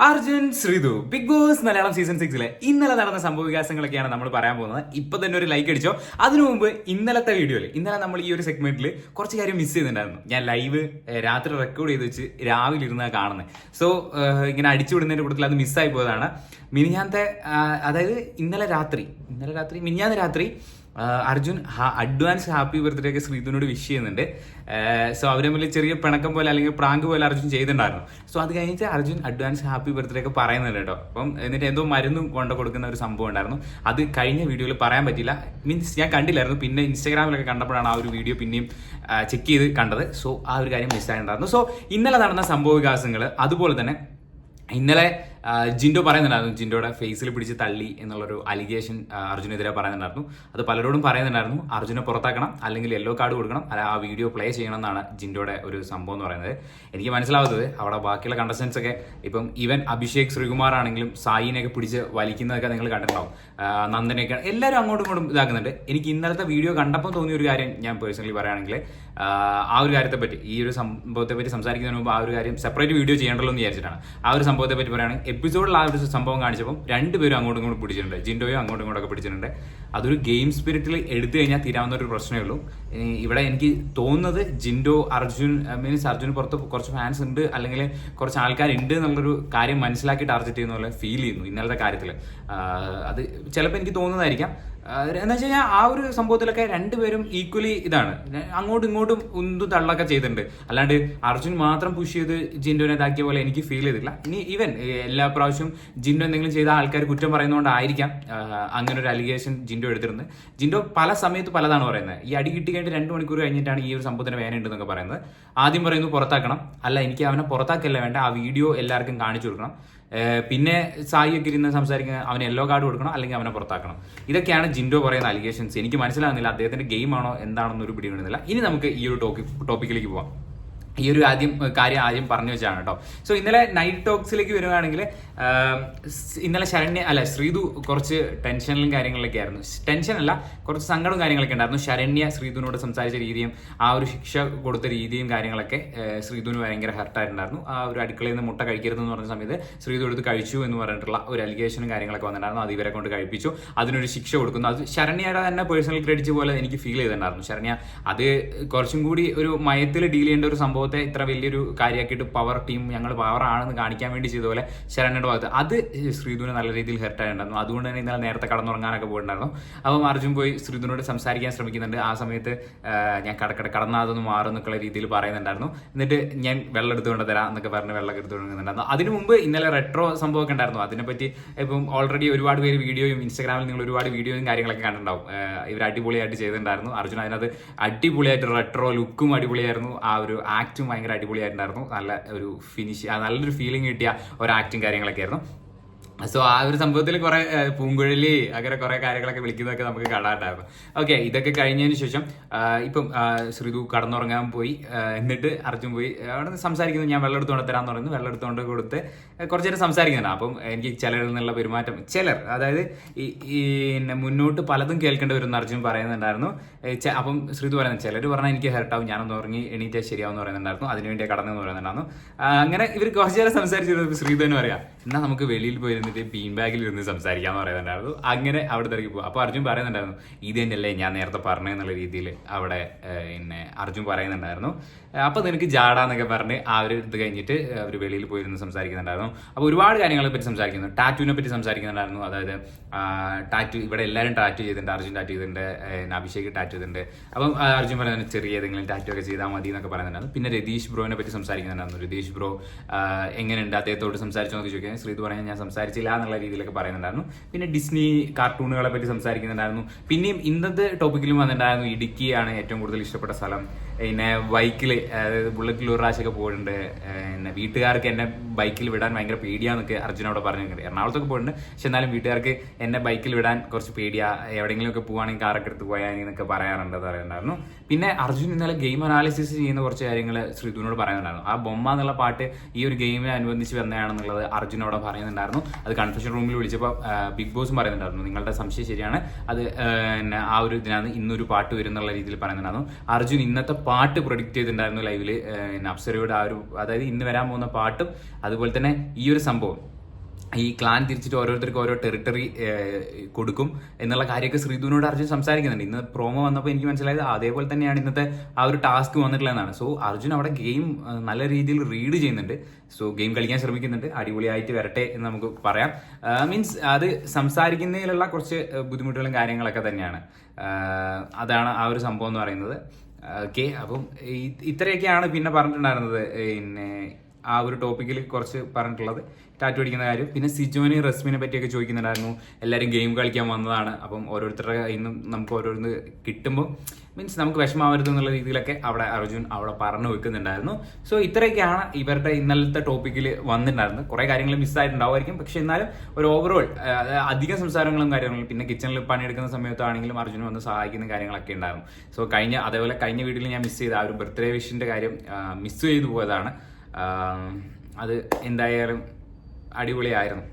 Arjun Sreethu Bigg Boss Malayalam season സിക്സിലെ ഇന്നലെ നടന്ന സംഭവ വികാസങ്ങളൊക്കെയാണ് നമ്മൾ പറയാൻ പോകുന്നത്. ഇപ്പൊ തന്നെ ഒരു ലൈക്ക് അടിച്ചോ. അതിനു മുമ്പ് ഇന്നലത്തെ വീഡിയോയിൽ ഇന്നലെ നമ്മൾ ഈ ഒരു സെഗ്മെന്റിൽ കുറച്ച് കാര്യം മിസ് ചെയ്തിട്ടുണ്ടായിരുന്നു. ഞാൻ ലൈവ് രാത്രി റെക്കോർഡ് ചെയ്ത് വെച്ച് രാവിലെ ഇരുന്ന് കാണുന്നത് സോ ഇങ്ങനെ അടിച്ചു വിടുന്നതിന്റെ കൂട്ടത്തിൽ അത് മിസ്സായി പോയതാണ്. മിനിഞ്ഞാത്തെ ആ, അതായത് ഇന്നലെ രാത്രി ഇന്നലെ രാത്രി മിനിഞ്ഞാന്ന് രാത്രി അർജുൻ അഡ്വാൻസ് ഹാപ്പി ബർത്ത്ഡേ ഒക്കെ ശ്രീധുവിനോട് വിഷ് ചെയ്യുന്നുണ്ട്. സോ അവർ തമ്മിൽ ചെറിയ പിണക്കം പോലെ അല്ലെങ്കിൽ പ്രാങ്ക് പോലെ അർജുൻ ചെയ്തിട്ടുണ്ടായിരുന്നു. സോ അത് കഴിഞ്ഞിട്ട് അർജുൻ അഡ്വാൻസ് ഹാപ്പി ബർത്ത്ഡേ ഒക്കെ പറയുന്നുണ്ട് കേട്ടോ. അപ്പം എന്നിട്ട് എന്തോ മരുന്നും കൊണ്ട് കൊടുക്കുന്ന ഒരു സംഭവം ഉണ്ടായിരുന്നു. അത് കഴിഞ്ഞ വീഡിയോയിൽ പറയാൻ പറ്റില്ല മീൻസ് ഞാൻ കണ്ടില്ലായിരുന്നു. പിന്നെ ഇൻസ്റ്റാഗ്രാമിലൊക്കെ കണ്ടപ്പോഴാണ് ആ ഒരു വീഡിയോ പിന്നെയും ചെക്ക് ചെയ്ത് കണ്ടത്. സോ ആ ഒരു കാര്യം മിസ്സായിട്ടുണ്ടായിരുന്നു സോ ഇന്നലെ നടന്ന സംഭവ വികാസങ്ങൾ അതുപോലെ തന്നെ ഇന്നലെ ജിൻഡോ പറയുന്നുണ്ടായിരുന്നു ജിൻഡോയുടെ ഫേസിൽ പിടിച്ച് തള്ളി എന്നുള്ളൊരു അലിഗേഷൻ അർജുനെതിരെ പറയുന്നുണ്ടായിരുന്നു. അത് പലരോടും പറയുന്നുണ്ടായിരുന്നു അർജുനെ പുറത്താക്കണം അല്ലെങ്കിൽ യെല്ലോ കാർഡ് കൊടുക്കണം അല്ല ആ വീഡിയോ പ്ലേ ചെയ്യണം എന്നാണ് ജിൻഡോയുടെ ഒരു സംഭവം എന്ന് പറയുന്നത്. എനിക്ക് മനസ്സിലാവുന്നത് അവിടെ ബാക്കിയുള്ള കണ്ടസ്റ്റൻസ് ഒക്കെ ഇപ്പം ഈവൻ അഭിഷേക് ശ്രീകുമാർ ആണെങ്കിലും സായിനെയൊക്കെ പിടിച്ച് വലിക്കുന്നതൊക്കെ നിങ്ങൾ കണ്ടിട്ടുണ്ടാവും. നന്ദനെയൊക്കെ എല്ലാവരും അങ്ങോട്ടും ഇങ്ങോട്ടും ഇതാക്കുന്നുണ്ട്. എനിക്ക് ഇന്നലത്തെ വീഡിയോ കണ്ടപ്പോൾ തോന്നിയ ഒരു കാര്യം ഞാൻ പേഴ്സണലി പറയുകയാണെങ്കിൽ ആ ഒരു കാര്യത്തെ പറ്റി ഈ ഒരു സംഭവത്തെ പറ്റി സംസാരിക്കുന്നതിന് മുമ്പ് ആ ഒരു കാര്യം സെപ്പറേറ്റ് വീഡിയോ ചെയ്യേണ്ടല്ലോ എന്ന് വിചാരിച്ചിട്ടാണ്. ആ ഒരു സംഭവത്തെ പറ്റി പറയുകയാണെങ്കിൽ എപ്പിസോഡിൽ ആ ഒരു സംഭവം കാണിച്ചപ്പോൾ രണ്ടുപേരും അങ്ങോട്ടും ഇങ്ങോട്ടും പിടിച്ചിട്ടുണ്ട്. ജിൻഡോയും അങ്ങോട്ടും ഇങ്ങോട്ടൊക്കെ പിടിച്ചിട്ടുണ്ട്. അതൊരു ഗെയിം സ്പിരിറ്റിൽ എടുത്തു കഴിഞ്ഞാൽ തീരാവുന്ന ഒരു പ്രശ്നമേ ഉള്ളൂ. ഇവിടെ എനിക്ക് തോന്നുന്നത് ജിൻഡോ അർജുൻ മീൻസ് അർജുൻ പുറത്ത് കുറച്ച് ഫാൻസ് ഉണ്ട്. അല്ലെങ്കിൽ കുറച്ച് ആൾക്കാരുണ്ട് എന്നുള്ളൊരു കാര്യം മനസ്സിലാക്കി ടാർഗറ്റ് ചെയ്യുന്ന പോലെ ഫീൽ ചെയ്യുന്നു ഇന്നലത്തെ കാര്യത്തിൽ അത് ചിലപ്പോൾ എനിക്ക് തോന്നുന്നതായിരിക്കാം. എന്ന് വെച്ച് കഴിഞ്ഞാൽ ആ ഒരു സംഭവത്തിലൊക്കെ രണ്ടുപേരും ഈക്വലി ഇതാണ്. അങ്ങോട്ടും ഇങ്ങോട്ടും ഉന്തു തള്ളൊക്കെ ചെയ്തിട്ടുണ്ട്. അല്ലാണ്ട് അർജുൻ മാത്രം പുഷ് ചെയ്ത് ജിൻഡോനെ ഇതാക്കിയ പോലെ എനിക്ക് ഫീൽ ചെയ്തില്ല ഇനി ഈവൻ എല്ലാ പ്രാവശ്യവും ജിൻഡോ എന്തെങ്കിലും ചെയ്ത ആൾക്കാർ കുറ്റം പറയുന്നതുകൊണ്ടായിരിക്കാം അങ്ങനെ ഒരു അലിഗേഷൻ ജിൻഡോ എടുത്തിരുന്നത്. ജിൻഡോ പല സമയത്ത് പലതാണ് പറയുന്നത്. ഈ അടി കിട്ടി കഴിഞ്ഞിട്ട് രണ്ട് മണിക്കൂർ കഴിഞ്ഞിട്ടാണ് ഈ ഒരു സംഭവത്തിന് വേനുണ്ടെന്നൊക്കെ പറയുന്നത്. ആദ്യം പറയുന്നു പുറത്താക്കണം. അല്ല എനിക്ക് അവനെ പുറത്താക്കല്ല വേണ്ട. ആ വീഡിയോ എല്ലാവർക്കും കാണിച്ചു കൊടുക്കണം. പിന്നെ സായി ഒക്കെ ഇരുന്ന് സംസാരിക്കുന്ന അവന് യെല്ലോ കാർഡ് കൊടുക്കണം അല്ലെങ്കിൽ അവനെ പുറത്താക്കണം. ഇതൊക്കെയാണ് ജിൻഡോ പറയുന്ന അലിഗേഷൻസ് എനിക്ക് മനസ്സിലാകുന്നില്ല അദ്ദേഹത്തിന്റെ ഗെയിം ആണോ എന്താണെന്നൊരു പിടി കിട്ടുന്നില്ല ഇനി നമുക്ക് ഈ ഒരു ടോപ്പിക് ടോപ്പിക്കിലേക്ക് പോവാം. ഈ ഒരു ആദ്യം കാര്യം ആദ്യം പറഞ്ഞു വെച്ചാണ് കേട്ടോ. സോ ഇന്നലെ നൈറ്റ് ടോക്സിലേക്ക് വരുവാണെങ്കിൽ ഇന്നലെ ശരണ്യ അല്ല ശ്രീതു കുറച്ച് ടെൻഷനിലും കാര്യങ്ങളിലൊക്കെ ആയിരുന്നു. ടെൻഷൻ അല്ല കുറച്ച് സങ്കടവും കാര്യങ്ങളൊക്കെ ഉണ്ടായിരുന്നു. ശരണ്യ ശ്രീതുവിനോട് സംസാരിച്ച രീതിയും ആ ഒരു ശിക്ഷ കൊടുത്ത രീതിയും കാര്യങ്ങളൊക്കെ ശ്രീതുവിന് ഭയങ്കര ഹർട്ടായിട്ടുണ്ടായിരുന്നു ആ ഒരു അടുക്കളയിൽ നിന്ന് മുട്ട കഴിക്കരുതെന്ന് പറഞ്ഞ സമയത്ത് ശ്രീതു എടുത്ത് കഴിച്ചു എന്ന് പറഞ്ഞിട്ടുള്ള ഒരു അലിഗേഷനും കാര്യങ്ങളൊക്കെ വന്നിട്ടുണ്ടായിരുന്നു. അത് ഇവരെ കൊണ്ട് കഴിപ്പിച്ചു. അതിനൊരു ശിക്ഷ കൊടുക്കുന്നു. അത് ശരണ്യയുടെ തന്നെ പേഴ്സണൽ ക്രെഡിറ്റ് പോലെ എനിക്ക് ഫീൽ ചെയ്തിട്ടുണ്ടായിരുന്നു. ശരണ്യ അത് കുറച്ചും കൂടി ഒരു മയത്തിൽ ഡീൽ ചെയ്യേണ്ട ഒരു സംഭവത്തെ ഇത്ര വലിയൊരു കാര്യമാക്കിയിട്ട് പവർ ടീം ഞങ്ങൾ പവർ ആണെന്ന് കാണിക്കാൻ വേണ്ടി ചെയ്ത പോലെ ശരണയുടെ ഭാഗത്ത് അത് ശ്രീധുവിനെ നല്ല രീതിയിൽ ഹെർട്ടായിട്ടുണ്ടായിരുന്നു അതുകൊണ്ട് തന്നെ ഇന്നലെ നേരത്തെ കടന്നുറങ്ങാനൊക്കെ പോയിട്ടുണ്ടായിരുന്നു. അപ്പം അർജുൻ പോയി ശ്രീധുവിനോട് സംസാരിക്കാൻ ശ്രമിക്കുന്നുണ്ട്. ആ സമയത്ത് ഞാൻ കടക്കട കടന്നാതൊന്ന് മാറും എന്നൊക്കെയുള്ള രീതിയിൽ പറയുന്നുണ്ടായിരുന്നു. എന്നിട്ട് ഞാൻ വെള്ളം എടുത്തുകൊണ്ട് തരാം എന്നൊക്കെ പറഞ്ഞ് വെള്ളം എടുത്തുകൊണ്ടിരുന്നുണ്ടായിരുന്നു അതിനു മുമ്പ് ഇന്നലെ റെട്രോ സംഭവമൊക്കെ ഉണ്ടായിരുന്നു. അതിനെപ്പറ്റി ഇപ്പം ഓൾറെഡി ഒരുപാട് പേര് വീഡിയോയും ഇൻസ്റ്റാഗ്രാമിൽ നിങ്ങൾ ഒരുപാട് വീഡിയോയും കാര്യങ്ങളൊക്കെ കണ്ടിട്ടുണ്ടാവും. ഇവർ അടിപൊളിയായിട്ട് ചെയ്തിട്ടുണ്ടായിരുന്നു. അർജുൻ അതിനകത്ത് അടിപൊളിയായിട്ട് റെട്രോ ലുക്കും അടിപൊളിയായിരുന്നു. ആ ഒരു ആക്റ്റും ഭയങ്കര അടിപൊളിയായിട്ടുണ്ടായിരുന്നു. നല്ല ഒരു ഫിനിഷ് നല്ലൊരു ഫീലിംഗ് കിട്ടിയ ഒരു ആക്റ്റും കാര്യങ്ങളൊക്കെ ആയിരുന്നു സോ ആ ഒരു സംഭവത്തിൽ കുറെ പൂങ്കുഴലി അങ്ങനെ കുറെ കാര്യങ്ങളൊക്കെ വിളിക്കുന്നതൊക്കെ നമുക്ക് കാണാണ്ടായിരുന്നു ഓക്കെ ഇതൊക്കെ കഴിഞ്ഞതിന് ശേഷം ഇപ്പം ശ്രീതു കടന്നുറങ്ങാൻ പോയി. എന്നിട്ട് അർജുൻ പോയി. അവിടെ സംസാരിക്കുന്നു ഞാൻ വെള്ളം എടുത്തുകൊണ്ട് തരാമെന്ന് പറയുന്നു വെള്ളം എടുത്തുകൊണ്ട് കൊടുത്ത് കുറച്ചു നേരം സംസാരിക്കുന്നുണ്ട്. അപ്പം എനിക്ക് ചിലരിൽ നിന്നുള്ള പെരുമാറ്റം ചിലർ അതായത് ഈ മുന്നോട്ട് പലതും കേൾക്കേണ്ടി വരുന്ന അർജുൻ പറയുന്നുണ്ടായിരുന്നു. അപ്പം ശ്രീതു പറയുന്നത് ചിലർ പറഞ്ഞാൽ എനിക്ക് ഹെർട്ടാവും ഞാനൊന്ന് ഉറങ്ങി എണീറ്റാൽ ശരിയാവുമെന്ന് പറയുന്നുണ്ടായിരുന്നു. അതിനുവേണ്ടി കടന്നെന്ന് പറയുന്നുണ്ടായിരുന്നു. അങ്ങനെ ഇവർ കുറച്ചു നേരം സംസാരിച്ചിരുന്നു. ശ്രീതു തന്നെ പറയാം എന്നാൽ നമുക്ക് വെളിയിൽ പോയി ഇരുന്നിട്ട് ബീൻ ബാഗിൽ ഇരുന്ന് സംസാരിക്കാൻ പറയുന്നുണ്ടായിരുന്നു. അങ്ങനെ അവിടെ തിരക്കി പോകും അപ്പോൾ അർജുൻ പറയുന്നുണ്ടായിരുന്നു ഇത് തന്നെയല്ലേ ഞാൻ നേരത്തെ പറഞ്ഞു എന്നുള്ള രീതിയിൽ അവിടെ പിന്നെ അർജുൻ പറയുന്നുണ്ടായിരുന്നു. അപ്പോൾ നിനക്ക് ജാടാന്നൊക്കെ പറഞ്ഞ് ആ ഒരു ഇത് കഴിഞ്ഞിട്ട് അവർ വെളിയിൽ പോയിരുന്ന് സംസാരിക്കുന്നുണ്ടായിരുന്നു. അപ്പോൾ ഒരുപാട് കാര്യങ്ങളെ പറ്റി സംസാരിക്കുന്നു. ടാറ്റുവിനെ പറ്റി സംസാരിക്കുന്നുണ്ടായിരുന്നു. അതായത് ടാറ്റു ഇവിടെ എല്ലാവരും ടാറ്റു ചെയ്തിട്ടുണ്ട്. അർജുൻ ടാറ്റു ചെയ്തിട്ടുണ്ട് അഭിഷേക് ടാറ്റു ചെയ്തിട്ടുണ്ട്. അപ്പം അർജുൻ പറയുന്നത് ചെറിയ ഏതെങ്കിലും ടാറ്റു ഒക്കെ ചെയ്താൽ മതി എന്നൊക്കെ പറയുന്നുണ്ടായിരുന്നു. പിന്നെ രതീഷ് ബ്രോനെ പറ്റി സംസാരിക്കുന്നുണ്ടായിരുന്നു. രതീഷ് ബ്രോ എങ്ങനെയുണ്ട്? അദ്ദേഹത്തോട് സംസാരിച്ചോ എന്നൊക്കെ ചോദിക്കാൻ ശ്രീത് പറയാൻ ഞാൻ സംസാരിച്ചില്ല എന്നുള്ള രീതിയിലൊക്കെ പറയുന്നുണ്ടായിരുന്നു. പിന്നെ ഡിസ്നി കാർട്ടൂണുകളെ പറ്റി സംസാരിക്കുന്നുണ്ടായിരുന്നു. പിന്നെയും ഇന്നത്തെ ടോപ്പിക്കിലും വന്നിട്ടുണ്ടായിരുന്നു ഇടുക്കിയാണ് ഏറ്റവും കൂടുതൽ ഇഷ്ടപ്പെട്ട സ്ഥലം. പിന്നെ ബൈക്കിൽ അതായത് ബുള്ളറ്റിൽ ഒരു പ്രാവശ്യമൊക്കെ പോയിട്ടുണ്ട്. പിന്നെ വീട്ടുകാർക്ക് എന്നെ ബൈക്കിൽ വിടാൻ ഭയങ്കര പേടിയാന്നൊക്കെ അർജുനോട് പറഞ്ഞിട്ടുണ്ട് എറണാകുളത്തൊക്കെ പോയിട്ടുണ്ട്. പക്ഷെ എന്നാലും വീട്ടുകാർക്ക് എന്നെ ബൈക്കിൽ വിടാൻ കുറച്ച് പേടിയാ. എവിടെയെങ്കിലുമൊക്കെ പോവാണെങ്കിൽ കാറൊക്കെ എടുത്ത് പോയാൽ എന്നൊക്കെ പറയാറുണ്ട് പറയുന്നുണ്ടായിരുന്നു. പിന്നെ അർജുൻ ഇന്നലെ ഗെയിം അനാലിസിസ് ചെയ്യുന്ന കുറച്ച് കാര്യങ്ങൾ ശ്രീധുവിനോട് പറയുന്നുണ്ടായിരുന്നു. ആ ബൊമ്മ എന്നുള്ള പാട്ട് ഈ ഒരു ഗെയിമിനെ അനുബന്ധിച്ച് വന്നതാണെന്നുള്ളത് അർജുൻ അവിടെ പറയുന്നുണ്ടായിരുന്നു. അത് കൺഫ്യൂഷൻ റൂമിൽ വിളിച്ചപ്പോൾ ബിഗ് ബോസും പറയുന്നുണ്ടായിരുന്നു. നിങ്ങളുടെ സംശയം ശരിയാണ്. അത് ആ, ഒരു ഇതിനകത്ത് ഇന്നൊരു പാട്ട് വരും രീതിയിൽ പറയുന്നുണ്ടായിരുന്നു. അർജുൻ ഇന്നത്തെ പാട്ട് പ്രൊഡിക്റ്റ് ചെയ്തിട്ടുണ്ടായിരുന്നു ലൈവിൽ അപ്സരയുടെ ആ ഒരു അതായത് ഇന്ന് വരാൻ പോകുന്ന പാട്ടും അതുപോലെ തന്നെ ഈ ഒരു സംഭവം. ഈ ക്ലാൻ തിരിച്ചിട്ട് ഓരോരുത്തർക്ക് ഓരോ ടെറിട്ടറി കൊടുക്കും എന്നുള്ള കാര്യമൊക്കെ ശ്രീധുവിനോട് അർജുൻ സംസാരിക്കുന്നുണ്ട്. ഇന്ന് പ്രോമോ വന്നപ്പോൾ എനിക്ക് മനസ്സിലായത് അതേപോലെ തന്നെയാണ് ഇന്നത്തെ ആ ഒരു ടാസ്ക് വന്നിട്ടുള്ളതെന്നാണ്. സോ അർജുൻ അവിടെ ഗെയിം നല്ല രീതിയിൽ റീഡ് ചെയ്യുന്നുണ്ട്. സോ ഗെയിം കളിക്കാൻ ശ്രമിക്കുന്നുണ്ട്. അടിപൊളിയായിട്ട് വരട്ടെ എന്ന് നമുക്ക് പറയാം. മീൻസ് അത് സംസാരിക്കുന്നതിലുള്ള കുറച്ച് ബുദ്ധിമുട്ടുകളും കാര്യങ്ങളൊക്കെ തന്നെയാണ്. അതാണ് ആ ഒരു സംഭവം എന്ന് പറയുന്നത്. ഓക്കെ അപ്പം ഇത്രയൊക്കെയാണ് പിന്നെ പറഞ്ഞിട്ടുണ്ടായിരുന്നത്. പിന്നെ ആ ഒരു ടോപ്പിക്കിൽ കുറച്ച് പറഞ്ഞിട്ടുള്ളത്. ടാറ്റു അടിക്കുന്ന കാര്യം. പിന്നെ സിജോനെ റസ്മിനെ പറ്റിയൊക്കെ ചോദിക്കുന്നുണ്ടായിരുന്നു. എല്ലാവരും ഗെയിം കളിക്കാൻ വന്നതാണ്. അപ്പം ഓരോരുത്തരുടെ ഇന്നും നമുക്ക് ഓരോന്ന് കിട്ടുമ്പോൾ മീൻസ് നമുക്ക് വിഷമാവരുത് എന്നുള്ള രീതിയിലൊക്കെ അവിടെ അർജുൻ അവിടെ പറഞ്ഞു വെക്കുന്നുണ്ടായിരുന്നു. സോ ഇത്രയൊക്കെയാണ് ഇവരുടെ ഇന്നലത്തെ ടോപ്പിക്കിൽ വന്നിട്ടുണ്ടായിരുന്നത്. കുറേ കാര്യങ്ങൾ മിസ്സായിട്ടുണ്ടാവുമായിരിക്കും പക്ഷെ എന്നാലും ഒരു ഓവറോൾ അധികം സംസാരങ്ങളും കാര്യങ്ങളും പിന്നെ കിച്ചണിൽ പണിയെടുക്കുന്ന സമയത്താണെങ്കിലും അർജുൻ വന്ന് സഹായിക്കുന്ന കാര്യങ്ങളൊക്കെ ഉണ്ടായിരുന്നു. സോ കഴിഞ്ഞ അതേപോലെ കഴിഞ്ഞ വീട്ടിൽ ഞാൻ മിസ് ചെയ്ത ആ ഒരു ബർത്ത്ഡേ വിഷിന്റെ കാര്യം മിസ് ചെയ്തു പോയതാണ്. അത് എന്തായാലും അടിപൊളിയായിരുന്നു.